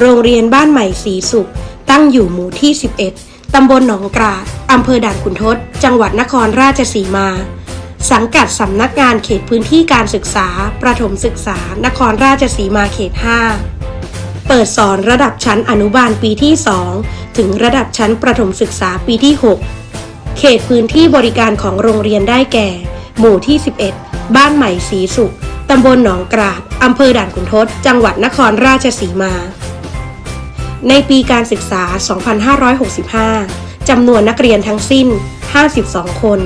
โรงเรียนบ้านใหม่สีสุข ตั้งอยู่หมู่ที่ 11 ตำบลหนองกราดอำเภอด่านขุนทด จังหวัดนครราชสีมา สังกัดสำนักงานเขตพื้นที่การศึกษา ประถมศึกษา นครราชสีมาเขต 5 เปิดสอนระดับชั้นอนุบาลปีที่ 2 ถึงระดับชั้นประถมศึกษาปีที่ 6 เขตพื้นที่บริการของโรงเรียนได้แก่ หมู่ที่ 11 บ้านใหม่สีสุขตำบลหนองกราด อำเภอด่านขุนทด จังหวัดนครราชสีมา ในปีการศึกษา 2565 จำนวนนักเรียนทั้งสิ้น 52 คน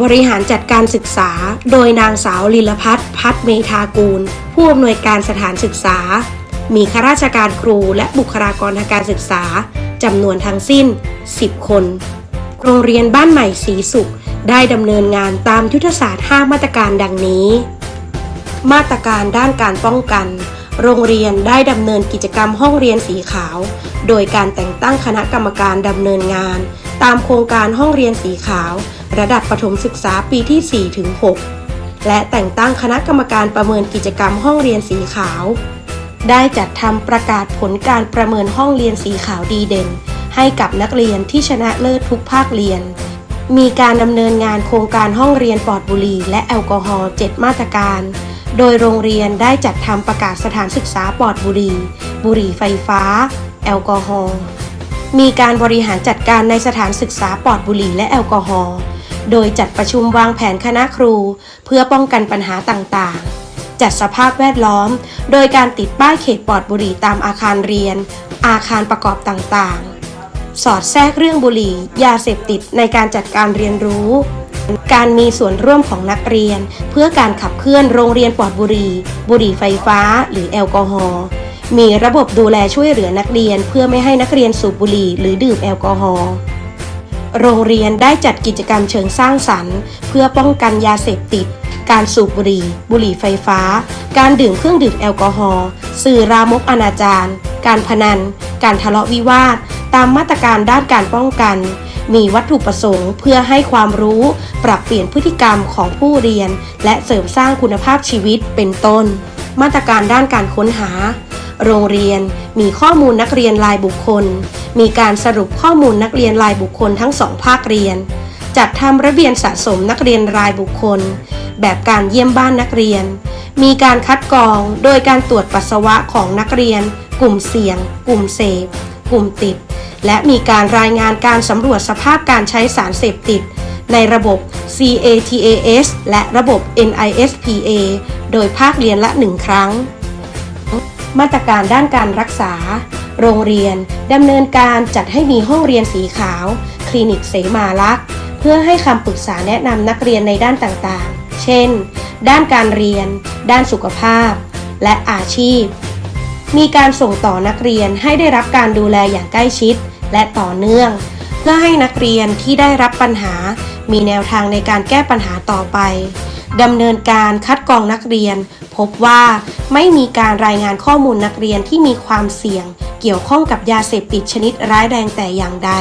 บริหารจัดการศึกษา โดยนางสาวลิลพัฒน์พัฒเมธากูล ผู้อำนวยการสถานศึกษา มีข้าราชการครูและบุคลากรทางการศึกษา จำนวนทั้งสิ้น 10 คน โรงเรียนบ้านใหม่สีสุข ได้ดำเนินงานตามยุทธศาสตร์ 5 มาตรการดังนี้ มาตรการด้านการป้องกัน โรงเรียนได้ดำเนินกิจกรรมห้องเรียนสีขาว โดยการแต่งตั้งคณะกรรมการดำเนินงาน ตามโครงการห้องเรียนสีขาว ระดับประถมศึกษาปีที่ 4 ถึง 6 และแต่งตั้งคณะกรรมการประเมินกิจกรรมห้องเรียนสีขาว ได้จัดทำประกาศผลการประเมินห้องเรียนสีขาวดีเด่น ให้กับนักเรียนที่ชนะเลิศทุกภาคเรียน มีการดำเนินงานโครงการห้องเรียนปลอดบุหรี่และแอลกอฮอล์7มาตรการ โดยโรงเรียนได้จัดทำประกาศสถานศึกษาปลอดบุหรี่ บุหรี่ไฟฟ้า แอลกอฮอล์ มีการบริหารจัดการในสถานศึกษาปลอดบุหรี่และแอลกอฮอล์ โดยจัดประชุมวางแผนคณะครู เพื่อป้องกันปัญหาต่างๆ จัดสภาพแวดล้อม โดยการติดป้ายเขตปลอดบุหรี่ตามอาคารเรียน อาคารประกอบต่างๆ สอดแทรกเรื่องบุหรี่ ยาเสพติดในการจัดการเรียนรู้ การมีส่วนร่วมของนักเรียน เพื่อการขับเคลื่อนโรงเรียนปลอดบุหรี่ บุหรี่ไฟฟ้า หรือแอลกอฮอล์มีระบบดูแลช่วยเหลือนักเรียน เพื่อไม่ให้นักเรียนสูบบุหรี่หรือดื่มแอลกอฮอล์โรงเรียนได้จัดกิจกรรมเชิงสร้างสรรค์ เพื่อป้องกันยาเสพติด การสูบบุหรี่ บุหรี่ไฟฟ้า การดื่มเครื่องดื่มแอลกอฮอล์สื่อรามกอนาจารการพนัน การทะเลาะวิวาท ตามมาตรการด้านการป้องกัน มีวัตถุประสงค์เพื่อให้ความรู้ ปรับเปลี่ยนพฤติกรรมของผู้เรียน และเสริมสร้างคุณภาพชีวิตเป็นต้น มาตรการด้านการค้นหา โรงเรียนมีข้อมูลนักเรียนรายบุคคล มีการสรุปข้อมูลนักเรียนรายบุคคลทั้งสองภาคเรียน จัดทำระเบียนสะสมนักเรียนรายบุคคล แบบการเยี่ยมบ้านนักเรียน มีการคัดกรองโดยการตรวจปัสสาวะของนักเรียน กลุ่มเสี่ยง กลุ่มเสพ กลุ่มติด และมีการรายงานการสำรวจสภาพการใช้สารเสพติด ในระบบ CATAS และระบบ NISPA โดยภาคเรียนละหนึ่งครั้ง มาตรการด้านการรักษา โรงเรียนดำเนินการจัดให้มีห้องเรียนสีขาว คลินิกเสมาลักษ์เพื่อให้คำปรึกษาแนะนำนักเรียนในด้านต่างๆ เช่น ด้านการเรียน ด้านสุขภาพ และอาชีพ มีการส่งต่อนักเรียนให้ได้รับการดูแลอย่างใกล้ชิด และต่อเนื่อง เพื่อให้นักเรียนที่ได้รับปัญหา มีแนวทางในการแก้ปัญหาต่อไปดำเนินการคัดกรองนักเรียน พบว่าไม่มีการรายงานข้อมูลนักเรียนที่มีความเสี่ยง เกี่ยวข้องกับยาเสพติดชนิดร้ายแรงแต่อย่างใด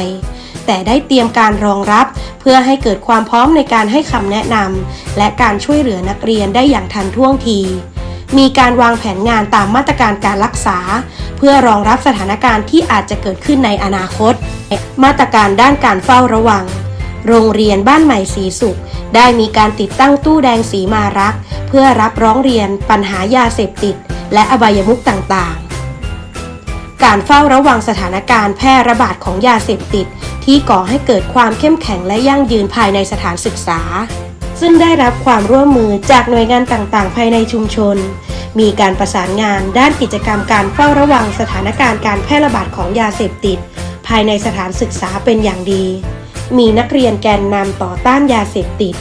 แต่ได้เตรียมการรองรับ เพื่อให้เกิดความพร้อมในการให้คำแนะนำและการช่วยเหลือนักเรียนได้อย่างทันท่วงที มีการวางแผนงานตามมาตรการการรักษา เพื่อรองรับสถานการณ์ที่อาจจะเกิดขึ้นในอนาคต มาตรการด้านการเฝ้าระวัง โรงเรียนบ้านใหม่สีสุข ได้มีการติดตั้งตู้แดงสีมารัก เพื่อรับร้องเรียนปัญหายาเสพติด และอบายมุขต่างๆ การเฝ้าระวังสถานการณ์แพร่ระบาดของยาเสพติด ที่ก่อให้เกิดความเข้มแข็งและยั่งยืนภายในสถานศึกษา ซึ่งได้รับความร่วมมือจากหน่วยงานต่างๆ ภายในชุมชน มีการประสานงานด้านกิจกรรมการเฝ้าระวังสถานการณ์การแพร่ระบาดของยาเสพติด ภายในสถานศึกษาเป็นอย่างดี มีนักเรียนแกนนำต่อต้านยาเสพติด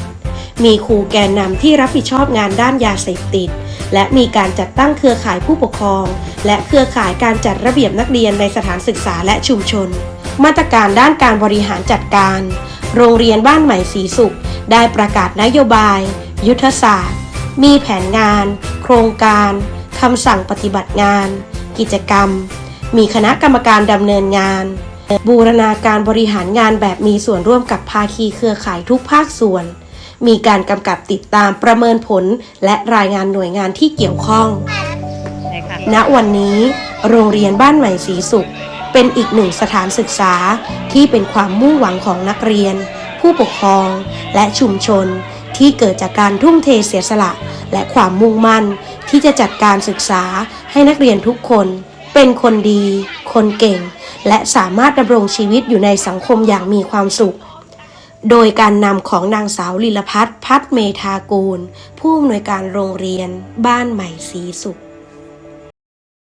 มีครูแกนนำที่รับผิดชอบงานด้านยาเสพติด และมีการจัดตั้งเครือข่ายผู้ปกครอง และเครือข่ายการจัดระเบียบนักเรียนในสถานศึกษาและชุมชน มาตรการด้านการบริหารจัดการ โรงเรียนบ้านใหม่สีสุข ได้ประกาศนโยบาย ยุทธศาสตร์ มีแผนงาน โครงการคำสั่งปฏิบัติงาน กิจกรรม มีคณะกรรมการดำเนินงาน บูรณาการบริหารงานแบบมีส่วนร่วมกับภาคีเครือข่ายทุกภาคส่วน มีการกำกับติดตามประเมินผลและรายงานหน่วยงานที่เกี่ยวข้องใช่ค่ะณวันนี้ โรงเรียนบ้านใหม่ศรีสุข เป็นอีกหนึ่งสถานศึกษาที่เป็นความมุ่งหวังของนักเรียน ผู้ปกครอง และชุมชน ที่เกิดจากการทุ่มเทเสียสละ และความมุ่งมั่น ที่จะจัดการศึกษาให้นักเรียนทุกคน เป็นคนดี คนเก่ง และสามารถดำรงชีวิตอยู่ในสังคมอย่างมีความสุข โดยการนำของนางสาวลิลพัฒน์พัฒเมธากูล ผู้อำนวยการโรงเรียน บ้านใหม่ศรีสุข